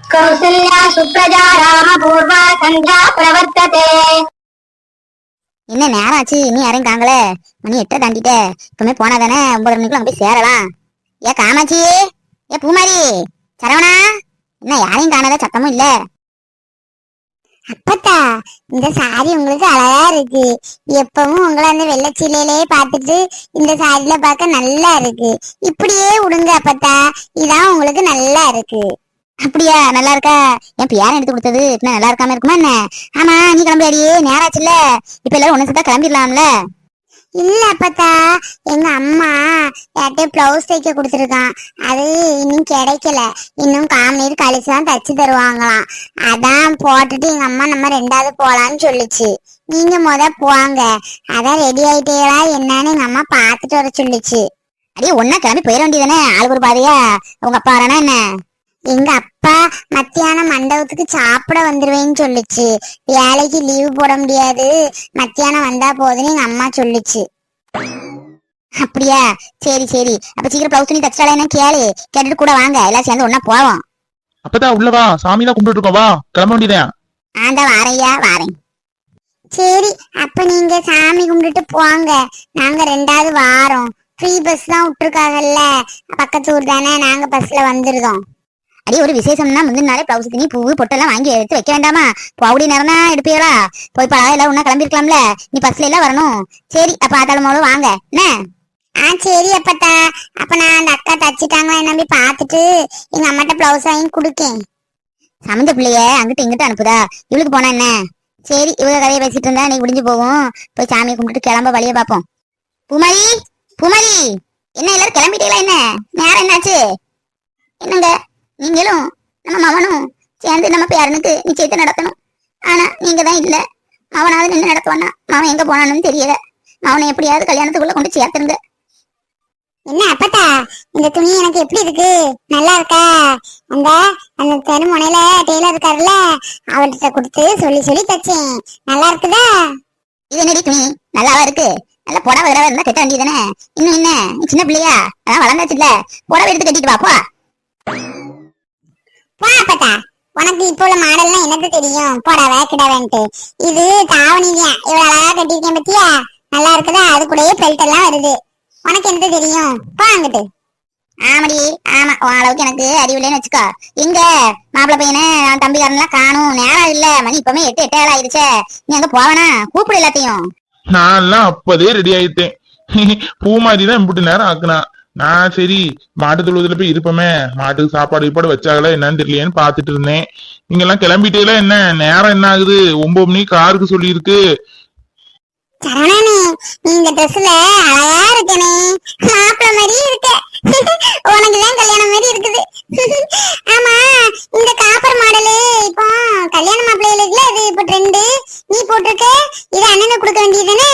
கௌசல்யா சுப்ரஜா ராம பூர்வா சந்தியா என்ன நேரம் ஆச்சு? இன்னும் யாரையும் காங்கல மணி எட்ட தாண்டிட்ட. இப்பவுமே போனா தானே? ஒன்பது மணிக்குள்ள அங்க போய் சேரலாம். ஏ காமாச்சி ஏ பூமாரி. சரவணா. என்ன யாரையும் காணாத சத்தமும் இல்ல. அப்பத்தா இந்த சாரி உங்களுக்கு அழகா இருக்கு. எப்பவும் உங்களை அந்த வெள்ளச்சீலையிலே பார்த்துட்டு இந்த சாரில பார்க்க நல்லா இருக்கு. இப்படியே விடுங்க அப்பத்தா. இதான் உங்களுக்கு நல்லா இருக்கு. அப்படியா? நல்லா இருக்கா? என் பேரன் எடுத்து கொடுத்தது என்ன நல்லா இருக்காம இருக்குமா என்ன? ஆமா நீ கிளம்பியாடியே நேராச்சுல்ல இப்ப எல்லாரும் ஒண்ணு சேர்த்தா கிளம்பிடலாம்ல. இல்ல அப்பத்தா. எங்க அம்மா யார்கிட்ட பிளவுஸ் தைக்க கொடுத்துருக்கான். அது இன்னும் கிடைக்கல. இன்னும் கால் கழிச்சு தான் தச்சு தருவாங்களாம். அதான் போட்டுட்டு எங்க அம்மா நம்ம ரெண்டாவது போலான்னு சொல்லுச்சு. நீங்க முத போவாங்க அதான் ரெடி ஆயிட்டீங்களா என்னன்னு எங்க அம்மா பாத்துட்டு வர சொல்லுச்சு. அடியே ஒன்னா கிளம்பி போயிட வேண்டியதானே ஆளுக்கு ஒரு பாதையா? உங்க அப்பா வரானா என்ன? எங்க அப்பா மத்தியானம் மண்டபத்துக்கு சாப்பிட வந்துருவேன்னு சொல்லுச்சு. வேலைக்கு லீவு போட முடியாது. மத்தியானம் வந்தா போதுன்னு எங்க அம்மா சொல்லுச்சு. அப்படியா? சரி சரி. அப்ப சீக்கிரம் பிளவுஸ் துணி தச்சாலே என்ன கேளு. கேட்டுட்டு கூட வாங்க. எல்லாம் சேர்ந்து ஒன்னா போவோம். அப்பதான் உள்ள வா. சாமி தான் கும்பிட்டு இருக்கோம். வா. கிளம்ப வேண்டியதேன் ஆண்டா வாரையா வாரேன். சரி அப்ப நீங்க சாமி கும்பிட்டுட்டு போங்க. நாங்க ரெண்டாவது வாரோம். ஃப்ரீ பஸ் தான் விட்டுருக்காங்கல்ல. பக்கத்து ஊர் தானே. நாங்க பஸ்ல வந்துருதோம். அடி ஒரு விசேஷம்னா முந்தின நாளே பிளவுஸ் துணி பூ பொட்டெல்லாம் வாங்கி எடுத்து வைக்க வேண்டாமா? போகக்கூடிய நேரம் தான் எடுப்பீங்களா போய் பழம் எல்லாம் ஒன்னா கிளம்பிருக்கலாம்ல? நீ பஸ்ல எல்லாம் வரணும். சரி அப்ப ஆத்தாலும் போல வாங்க. என்ன? ஆ சரி அப்பத்தா. அப்ப நான் அந்த அக்கா தச்சுட்டாங்களா நம்பி பார்த்துட்டு எங்க அம்மாட்ட பிளவுஸ் வாங்கி கொடுக்கேன். சமந்த பிள்ளைய அங்கிட்டு இங்கிட்டு அனுப்புதா? இவளுக்கு போனா என்ன? சரி இவங்க கதையை பேசிட்டு இருந்தா நீ முடிஞ்சு போகும். போய் சாமியை கும்பிட்டு கிளம்ப வழிய பாப்போம் பூமாரி பூமாரி என்ன எல்லாரும் கிளம்பிட்டீங்களா என்ன? நேரம் என்னாச்சு? என்னங்க? நீங்களும் நம்ம மவனும் சேர்ந்து நம்ம பேரனுக்கு நிச்சயத்தை நடத்தணும். ஆனா நீங்க தான் இல்ல. மவனாவது நின்று நடத்துவானா மவன் எங்க போனான்னு தெரியல. மவனை எப்படியாவது கல்யாணத்துக்குள்ள கொண்டு சேர்த்துருங்க. என்ன அப்பத்தா இந்த துணி எனக்கு எப்படி இருக்கு? நல்லா இருக்கா? அந்த அந்த தெருமுனையில டெய்லர் இருக்காருல்ல அவர்கிட்ட கொடுத்து சொல்லி சொல்லி தச்சேன். நல்லா இருக்குதா? இது என்னடி துணி? நல்லாவா இருக்கு? நல்ல புடவை கிடவை இருந்தா கட்ட வேண்டியதானே இன்னும் என்ன? சின்ன பிள்ளையா? அதான் வளர்ந்தாச்சு இல்ல புடவை எடுத்து கட்டிட்டு வா போ வா அப்பத்தா உனக்கு இப்போ உள்ள மாடல்லாம் எனக்கு தெரியும். போடா கிடவன்ட்டு இது தாவணிங்க. இவ்வளவு அழகா கட்டிருக்கேன் பத்தியா? நல்லா இருக்குதா? அது கூடயே பெல்ட் எல்லாம் வருது. உனக்கு என்ன தெரியும்? போ அங்கிட்டு. ஆமாடி ஆமா. உன் அளவுக்கு எனக்கு அறிவில்லைன்னு வச்சுக்கோ. எங்க? மாப்பிள்ள பையனை நான் தம்பிக்காரன்லாம் காணும். நேரம் இல்ல. மணி இப்பவுமே எட்டு எட்டு ஏழு ஆயிடுச்சே. நீ அங்க போவனா? கூப்பிடு எல்லாத்தையும். நான் எல்லாம் அப்பதே ரெடி ஆயிட்டேன். பூ மாதிரி தான் இப்படி நேரம் ஆக்குனா. நான் சரி. மாட்டு தொழுவத்துல போய் இருப்போமே. மாட்டுக்கு சாப்பாடு கீப்பாடு வச்சாங்களா என்னன்னு தெரியலையேன்னு பாத்துட்டு இருந்தேன். நீங்க எல்லாம் என்ன? நேரம் என்ன ஆகுது? ஒன்பது மணிக்கு காருக்கு சொல்லி இருக்கு சரணனே நீ இந்த ட்ரெஸ்ல அழகா இருக்கனே. மாப்பிள்ள மாதிரி இருக்க உனக்கு தான் கல்யாணம் மாதிரி இருக்குது ஆமா இந்த காப்பர் மாடலு இப்போ கல்யாண மாப்பிள்ளைகளுக்குல இது இப்போ ட்ரெண்டு நீ போட்டிருக்க இது அண்ணனுக்கு கொடுக்க வேண்டியதுதானே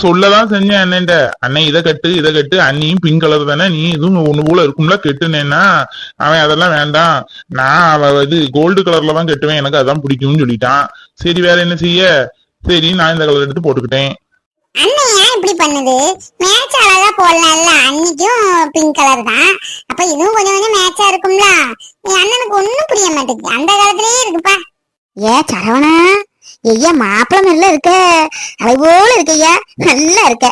நான் சொல்லதான் செஞ்சேன் அண்ணன்ட்ட. அண்ணன் இதை கட்டு இதை கட்டு. அண்ணியும் பிங்க் கலர் தானே நீ இதுவும் ஒண்ணு போல இருக்கும்ல கெட்டுனேன்னா அவன் அதெல்லாம் வேண்டாம். நான் அவ இது கோல்டு கலர்ல தான் கட்டுவேன் எனக்கு அதான் பிடிக்கும்னு சொல்லிட்டான். சரி வேற என்ன செய்ய? சரி நான் இந்த கலர் எடுத்து போட்டுக்கிட்டேன். அண்ணன் ஏன் இப்படி பண்ணுது? மேட்ச் அழகா போடலாம்ல அன்னைக்கும் பிங்க் கலர் தான். அப்ப இதுவும் கொஞ்சம் கொஞ்சம் மேட்சா இருக்கும்ல. என் அண்ணனுக்கு ஒண்ணும் புரிய மாட்டேங்குது. அந்த காலத்திலேயே இருக்குப்பா. ஏ சரவணா. ஐயா மாப்பிளம் நல்லா இருக்க. அலை போல இருக்கையா நல்லா இருக்க.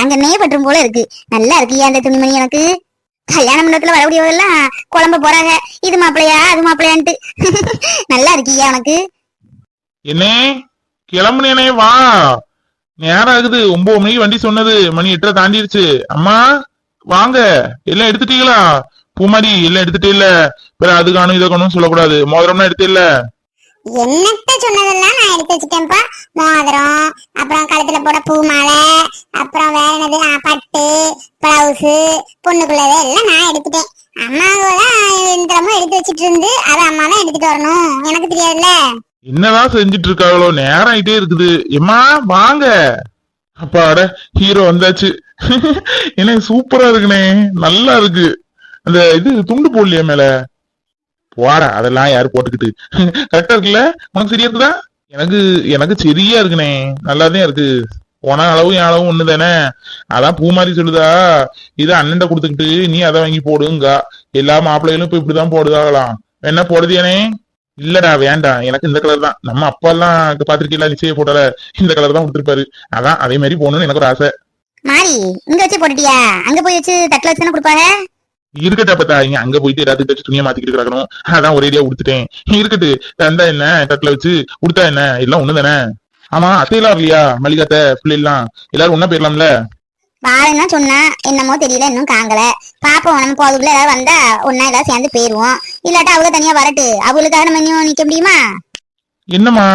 எங்கன்னே பற்றும் போல இருக்கு. நல்லா இருக்கு அந்த துணிமணி எனக்கு? கல்யாண மண்டபத்துல வரக்கூடியவெல்லாம் குழம்ப போறாங்க. இது மாப்பிளையா அது மாப்பிளையான்ட்டு. நல்லா இருக்கியா உனக்கு? என்னே கிளம்புனேனே வா. நேரம் ஆகுது. ஒன்பது மணிக்கு வண்டி சொன்னது. மணி எட்டரை தாண்டிடுச்சு அம்மா வாங்க. எல்லாம் எடுத்துட்டீங்களா? பூமாரி எல்லாம் எடுத்துட்டே இல்ல. பிற அது காணும் இதை காணும் சொல்லக்கூடாது. மோதிரம்னா எடுத்து இல்ல. என்னத்த சொன்னதெல்லாம் நான் எடுத்து வச்சுட்டேன்ப்பா. மோதிரம் அப்புறம் கழுத்துல போட பூ மாலை அப்புறம் வேற என்னது பட்டு பிளவுஸு பொண்ணுக்குள்ளது எல்லாம் நான் எடுத்துட்டேன். அம்மாவோட இந்திரமும் எடுத்து வச்சிட்டு இருந்து அது அம்மா தான் எடுத்துட்டு வரணும். எனக்கு தெரியாதுல்ல? என்னதான் செஞ்சுட்டு இருக்காங்களோ நேரம் ஆயிட்டே இருக்குது. எம்மா வாங்க. அப்பாட ஹீரோ வந்தாச்சு. எனக்கு சூப்பரா இருக்குனே. நல்லா இருக்கு. அந்த இது துண்டு போடலையா மேல? போடா அதெல்லாம் யாரு போட்டுக்கிட்டு. கரெக்டா இருக்குல்ல? உனக்கு சரியா இருக்குதா? எனக்கு எனக்கு சரியா இருக்குனே நல்லாதான் இருக்கு. உன அளவும் என் அளவும் ஒண்ணு தானே அதான் பூ மாதிரி சொல்லுதா இதை அண்ணன்ட கொடுத்துக்கிட்டு நீ அதை வாங்கி போடுங்க. எல்லா மாப்பிள்ளைகளும் இப்ப இப்படிதான் போடுதாகலாம். என்ன போடுதியானே இல்லடா வேண்டாம் எனக்கு இந்த கலர் தான். நம்ம அப்பா எல்லாம் பாத்திருக்கீங்களா நிச்சய போட்டால இந்த கலர் தான் கொடுத்துருப்பாரு. அதான் அதே மாதிரி போகணும்னு எனக்கு ஒரு ஆசை. மாறி இங்க வச்சு போட்டுட்டியா? அங்க போய் வச்சு தட்டுல வச்சு தானே கொடுப்பாங்க? இருக்கட்டா பத்தா இங்க அங்க போயிட்டு எல்லாத்துக்கிட்ட வச்சு துணியை மாத்திக்கிட்டு கிடக்கணும். அதான் ஒரேடியா உடுத்துட்டேன். இருக்கட்டு தந்தா என்ன தட்டுல வச்சு உடுத்தா என்ன? எல்லாம் ஒண்ணு தானே ஆமா அத்தையெல்லாம் இல்லையா மல்லிகாத்த பிள்ளை எல்லாம் எல்லாரும் ஒண்ணா போயிடலாம்ல? வாரேன்னா சொன்னா என்னமோ தெரியல இன்னும் காங்கல. பாப்போம் நம்ம போதுக்குள்ள ஏதாவது வந்தா ஒன்னா ஏதாவது சேர்ந்து போயிருவோம். இல்லாட்டா அவங்க தனியா வரட்டு. அவங்களுக்காக நம்ம இன்னும் நிக்க முடியுமா? என்னம்மா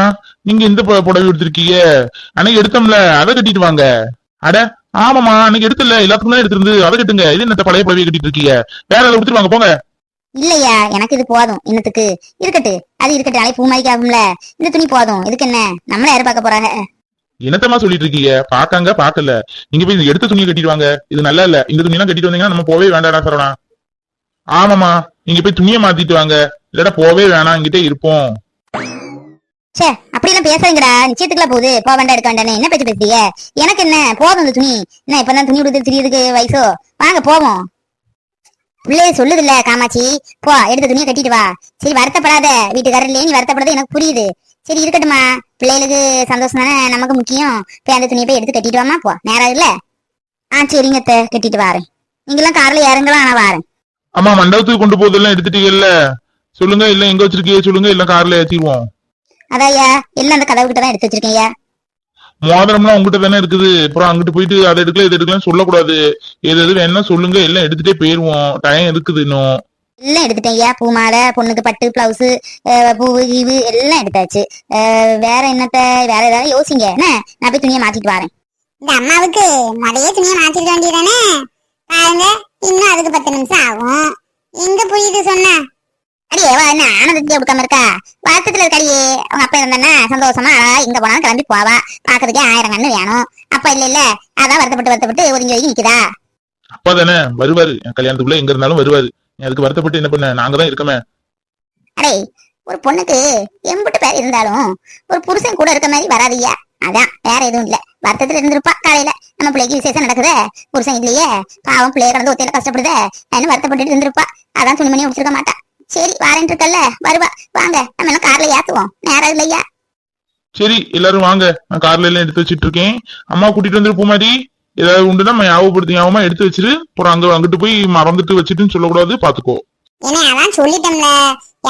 நீங்க இந்த பு- புடவை எடுத்திருக்கீங்க அன்னைக்கு எடுத்தோம்ல அதை கட்டிட்டு வாங்க. அட ஆமாமா அன்னைக்கு எடுத்துல எல்லாத்துக்கும் தான் எடுத்திருந்து அதை கட்டுங்க. இது என்னத்த பழைய புடவையை கட்டிட்டு இருக்கீங்க? வேற அதை வாங்க போங்க. இல்லையா எனக்கு இது போதும். இன்னத்துக்கு. இருக்கட்டு. அது இருக்கட்டு நாளைக்கு பூ மாதிரி ஆகும்ல. இந்த துணி போதும். இதுக்கு என்ன? நம்மள யாரு பார்க்க போறாங்க? என்னத்தம்மா சொல்லிட்டு இருக்கீங்க? பாக்காங்க பாக்கல நீங்க போய் எடுத்த துணியை கட்டிட்டு வாங்க. இது நல்லா இல்ல. இந்த துணியெல்லாம் கட்டிட்டு வந்தீங்கன்னா நம்ம போவே வேண்டாடா சரவணா. ஆமாமா நீங்க போய் துணியை மாத்திட்டு வாங்க. இல்லடா போவே வேணாம். இங்கிட்டே இருப்போம். சே பேசுறீங்கடா பேசாதீங்கடா நிச்சயத்துக்குலாம் போகுது. போக வேண்டாம் எடுக்க வேண்டாம் என்ன பேச்சு பேசுறீங்க? எனக்கு என்ன? போதும் இந்த துணி. என்ன இப்பதான் துணி விடுது தெரியறதுக்கு வயசோ? வாங்க போவோம். பிள்ளைய சொல்லுது இல்ல காமாட்சி. போ எடுத்த துணியை கட்டிட்டு வா. சரி வருத்தப்படாத. வீட்டுக்காரர்லயே நீ வருத்தப்படுறது எனக்கு புரியுது. சரி இருக்கட்டுமா பிள்ளைகளுக்கு சந்தோஷம் தானே? நமக்கு முக்கியம். போய் அந்த துணியை போய் எடுத்து கட்டிட்டு வாமா போ. நேரம் இல்ல ஆ சரிங்க அத்தை. கட்டிட்டு வாரேன். நீங்களாம் கார்ல இறங்கலாம் ஆனா வாரேன். அம்மா மண்டபத்துக்கு கொண்டு போதெல்லாம் எடுத்துட்டீங்கல்ல? சொல்லுங்க இல்ல எங்க வச்சிருக்கீங்க? சொல்லுங்க இல்ல கார்ல ஏத்திடுவோம். அதாய்யா எல்லாம் அந்த கதவு கிட்ட தான் எடுத்து வச்சிருக்கேன் ஐயா மோதிரம்லாம் உங்ககிட்ட தானே இருக்குது. அப்புறம் அங்கிட்டு போயிட்டு அதை எடுக்கல இதை எடுக்கலன்னு சொல்லக்கூடாது. எது எது வேணா சொல்லுங்க எல்லாம் எடுத்துட்டே போயிருவோம். டைம் இருக்குது இன்னும். எல்லாம் எடுத்துட்டேன் பூ மாலை பொண்ணுக்கு பட்டு பிளவுஸ் பூவு கீவு எல்லாம் எடுத்தாச்சு. வேற என்னத்த வேற ஏதாவது யோசிங்க. என்ன? நான் போய் துணியை மாத்திட்டு வரேன். இந்த அம்மாவுக்கு முதைய துணியை மாத்திருக்க வேண்டியதானே? பாருங்க இன்னும் அதுக்கு பத்து நிமிஷம் ஆகும். எங்க புரியுது சொன்ன? அடியே வா என்ன ஆனந்தத்தையே கொடுக்காம இருக்கா? வருத்தத்துல இருக்காடியே அவங்க அப்பா இருந்தானே? சந்தோஷமா? அழகா எங்க போனாலும் கிளம்பி போவா. பாக்குறதுக்கே ஆயிரம் கண்ணு வேணும். அப்பா இல்ல இல்ல. அதான் வருத்தப்பட்டு வருத்தப்பட்டு ஒதுங்கி ஒதுங்கி நிக்குதா? அப்பா தானே? வருவாரு. என் கல்யாணத்துக்குள்ள எங்க இருந்தாலும் வருவாரு. அதுக்கு வருத்தப்பட்டு என்ன பண்ண? நாங்க தான் இருக்கமே. அடே ஒரு பொண்ணுக்கு எம்பிட்டு பேர் இருந்தாலும் ஒரு புருஷன் கூட இருக்க மாதிரி வராதுய்யா அதான் வேற எதுவும் இல்ல. வருத்தத்துல இருந்திருப்பா காலையில. நம்ம பிள்ளைக்கு விசேஷம் நடக்குதே. புருஷன் இல்லையே. பாவம் பிள்ளைய கடந்து ஒத்தையில கஷ்டப்படுதே. என்ன வருத்தப்பட்டுட்டு இருந்திருப்பா. அதான் துணிமணி முடிச்சிருக்க மாட்டா. சரி வாரேன் இருக்கல்ல? வருவா. வாங்க நம்ம எல்லாம் கார்ல ஏத்துவோம். நேரம் இல்லையா? சரி எல்லாரும் வாங்க. நான் கார்ல எல்லாம் எடுத்து வச்சிட்டு இருக்கேன் அம்மா கூட்டிட்டு வந்துரு பூமாரி. ஏதாவது உண்டுன்னா நம்ம ஞாபகப்படுத்தி ஞாபகமா எடுத்து வச்சிரு. அப்புறம் அங்க அங்கிட்டு போய் மறந்துட்டு வச்சுட்டுன்னு சொல்லக்கூடாது பாத்துக்கோ. ஏன்னா அதான் சொல்லிட்டோம்ல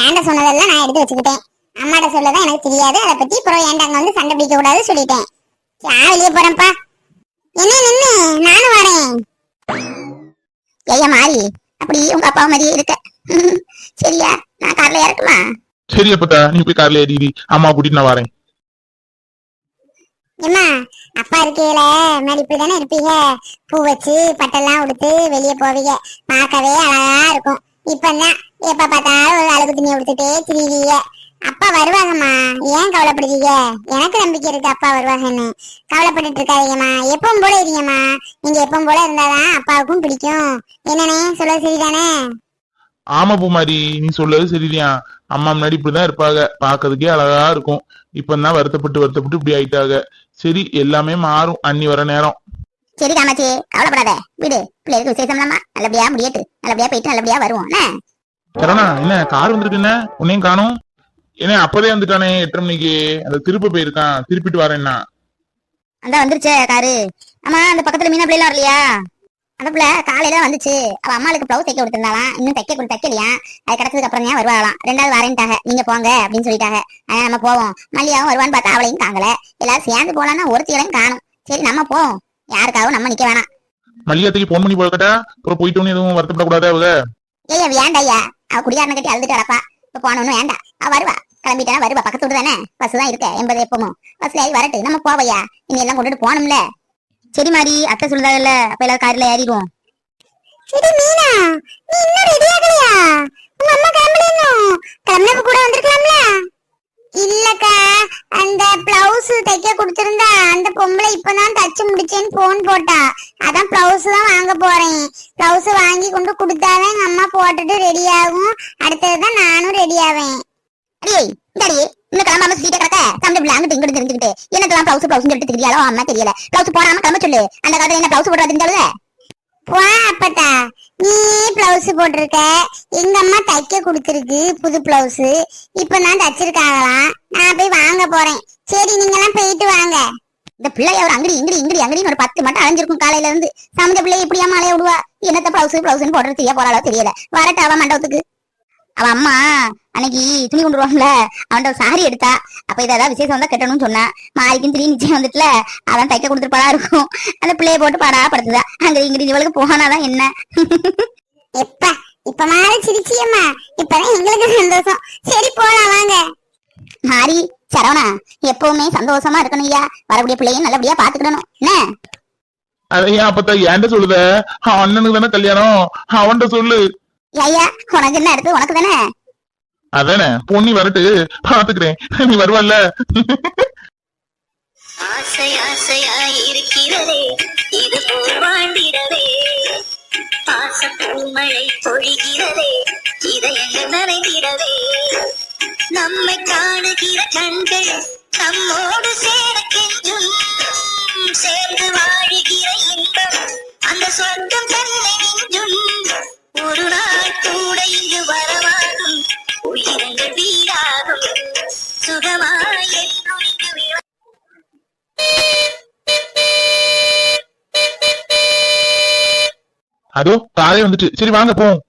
ஏன்ட சொன்னதெல்லாம் நான் எடுத்து வச்சுக்கிட்டேன். அம்மாட்ட சொல்லதான் எனக்கு தெரியாது. அதை பத்தி அப்புறம் ஏன்டா அங்க வந்து சண்டை பிடிக்க கூடாது சொல்லிட்டேன் நான் வெளியே போறேன்ப்பா. என்ன நின்னு நானும் வரேன். ஐயா மாறி. அப்படி உங்க அப்பா மாதிரியே இருக்க. சரியா? நான் கார்ல இறக்குமா சரி அப்பத்தா நீ போய் கார்ல ஏறி அம்மா கூட்டிட்டு நான் வரேன். ஏம்மா அப்பா இருக்கையில மாதிரி இப்படிதானே இருப்பீங்க? பூ வச்சு பட்டெல்லாம் உடுத்து வெளியே போவீங்க. பார்க்கவே அழகா இருக்கும். இப்பதான் எப்ப பார்த்தாலும் ஒரு அழகு துணி உடுத்துட்டே திரிவீங்க. அப்பா வருவாங்கம்மா. ஏன் கவலைப்படுறீங்க? எனக்கு நம்பிக்கை இருக்கு அப்பா வருவாங்கன்னு. கவலைப்பட்டுட்டு இருக்காதீங்கம்மா. எப்பவும் போல இருங்கம்மா. நீங்க எப்பவும் போல இருந்தாதான் அப்பாவுக்கும் பிடிக்கும். என்னனே சொல்ல சரிதானே? ஆமா பூமாரி நீ சொல்லது சரிதான் அம்மா முன்னாடி இப்படிதான் இருப்பாங்க. பாக்குறதுக்கே அழகா இருக்கும். இப்பதான் வருத்தப்பட்டு வருத்தப்பட்டு இப்படி ஆயிட்டாங்க. சரி எல்லாமே மாறும். அண்ணி வர நேரம். சரி காமாச்சி கவலைப்படாத. விடு. பிள்ளைகளுக்கு விசேஷம்லாமா? நல்லபடியா முடியட்டு. நல்லபடியா போயிட்டு நல்லபடியா வருவோம். சரணா என்ன? கார் வந்திருக்கு என்ன? உன்னையும் காணும். என்ன அப்பதே வந்துட்டானே எட்டரை மணிக்கு? அந்த திருப்ப போயிருக்கான். திருப்பிட்டு வரேன்னா அந்த வந்துருச்சே காரு. ஆமா அந்த பக்கத்துல மீனா பிள்ளைலாம் வரலையா? அந்த பிள்ளை காலையில வந்துச்சு. அவ அம்மாளுக்கு பிளவுஸ் தைக்க கொடுத்திருந்தாலாம் இன்னும் தைக்க கொடு தைக்கலையா? அது கிடைச்சதுக்கு அப்புறம் தான் வருவாங்களாம் ரெண்டாவது வரேன்ட்டாங்க. நீங்க போங்க அப்படின்னு சொல்லிட்டாங்க. நம்ம போவோம். மல்லியாவும் வருவான்னு பார்த்தா அவளையும் காங்கல எல்லாரும் சேர்ந்து போலாம்னா ஒருத்திகளையும் காணும். சரி நம்ம போவோம். யாருக்காகவும் நம்ம நிக்க வேணாம். மல்லிகாத்துக்கு போன் பண்ணி போகட்டா அப்புறம் போயிட்டோன்னு எதுவும் வருத்தப்படக்கூடாது அவங்க ஏய்யா வேண்டாம் ஐயா அவ குடியாரனை கட்டி அழுதுட்டு கிடப்பா. இப்ப போனோன்னு வேண்டாம் அவ வருவா. கிளம்பிட்டானா வருவா. பக்கத்து தானே? பஸ் தான் இருக்க. எண்பது எப்பவும். பஸ்ல ஏறி வரட்டு. நம்ம போவையா இனி எல்லாம் கொண்டுட்டு போகணும்ல. சரி மாதிரி அத்தை சொல்லுதாங்கல்ல அப்ப எல்லாரும் கார்ல ஏறிடுவோம். சரி மீனா நீ இன்னும் ரெடி ஆகலையா? உங்க அம்மா கிளம்பல இன்னும் கிளம்பினப்ப கூட வந்திருக்கலாம்ல? இல்லக்கா அந்த பிளவுஸ் தைக்க கொடுத்திருந்தா அந்த பொம்பளை இப்பதான் தச்சு முடிச்சேன்னு போன் போட்டா. அதான் பிளவுஸ் தான் வாங்க போறேன். பிளவுஸ் வாங்கி கொண்டு கொடுத்தாதான் எங்க அம்மா போட்டுட்டு ரெடி ஆகும். அடுத்ததுதான் நானும் ரெடி ஆவேன். அடியே இன்னும் கிளம்பாம சுத்திட்டே கிடக்க? தமிழ் பிள்ளை அங்கிட்டு இங்கிட்டு தெரிஞ்சுக்கிட்டு. என்னத்தெல்லாம் பிளவுஸ் பிளவுஸ் சொல்லிட்டு தெரியாலோ அம்மா தெரியல. பிளவுஸ் போடாம கிளம்ப சொல்லு. அந்த காலத்துல என்ன பிளவுஸ் போடுறது தெரிஞ்சாலுல போ அப்பத்தா. நீ பிளவுஸ் போட்டிருக்க? எங்க அம்மா தைக்க கொடுத்துருக்கு புது பிளவுஸ் இப்ப நான் தச்சிருக்காங்களாம். நான் போய் வாங்க போறேன். சரி நீங்க எல்லாம் போயிட்டு வாங்க. இந்த பிள்ளைய ஒரு அங்கடி இங்கடி இங்கடி அங்கடின்னு ஒரு பத்து மட்டும் அலைஞ்சிருக்கும் காலையில இருந்து. சமைச்ச பிள்ளை இப்படியா மாலையை விடுவா? என்னத்த பிளவுஸ் பிளவுஸ்னு போடுறது தெரிய போறாளோ தெரியல. வரட்ட அவ மண்டபத்துக்கு. அவ அம்மா அன்னைக்கு துணி கொண்டு வருவான்ல அவன்கிட்ட சாரி எடுத்தா. அப்ப இதை ஏதாவது விசேஷம் வந்தா கட்டணும்னு சொன்னா மாறிக்கும் திடீர்னு நிச்சயம் வந்துட்டுல அதான் தைக்க கொடுத்துருப்பாளா இருக்கும். அந்த பிள்ளைய போட்டு பாடா படுத்துதா. அங்க இங்கிடி இவளுக்கு போனாதான் என்ன? எப்ப? இப்ப மாதிரி சிரிச்சியம்மா. இப்பதான் எங்களுக்கு சந்தோஷம். சரி போலாம் வாங்க. மாறி சரவணா எப்பவுமே சந்தோஷமா இருக்கணும் ஐயா. வரக்கூடிய பிள்ளையும் நல்லபடியா பாத்துக்கிடணும். என்ன? அதை ஏன் அப்பத்தா ஏன்ட்ட சொல்லுத? அவன் அண்ணனுக்கு தானே கல்யாணம். அவன்கிட்ட சொல்லு. ஐயா உனக்கு என்ன அடுத்து? உனக்கு தானே? அதானே பொண்ணி வரட்டு பாத்துக்கிறேன். நீ வருவல்ல ஆசை ஆசையாய் இருக்கிறதே இது போல் வாழ்ந்திடவே. பாச பூமழை பொழிகிறதே இதயங்கள் நனைகிறதே நம்மை காணுகிற கண்கள் நம்மோடு சேரக்கென்றும் சேர்ந்து வாழுகிற இன்பம் அந்த சொர்க்கம் அதோ காலே வந்துட்டு. சரி வாங்க போவோம்.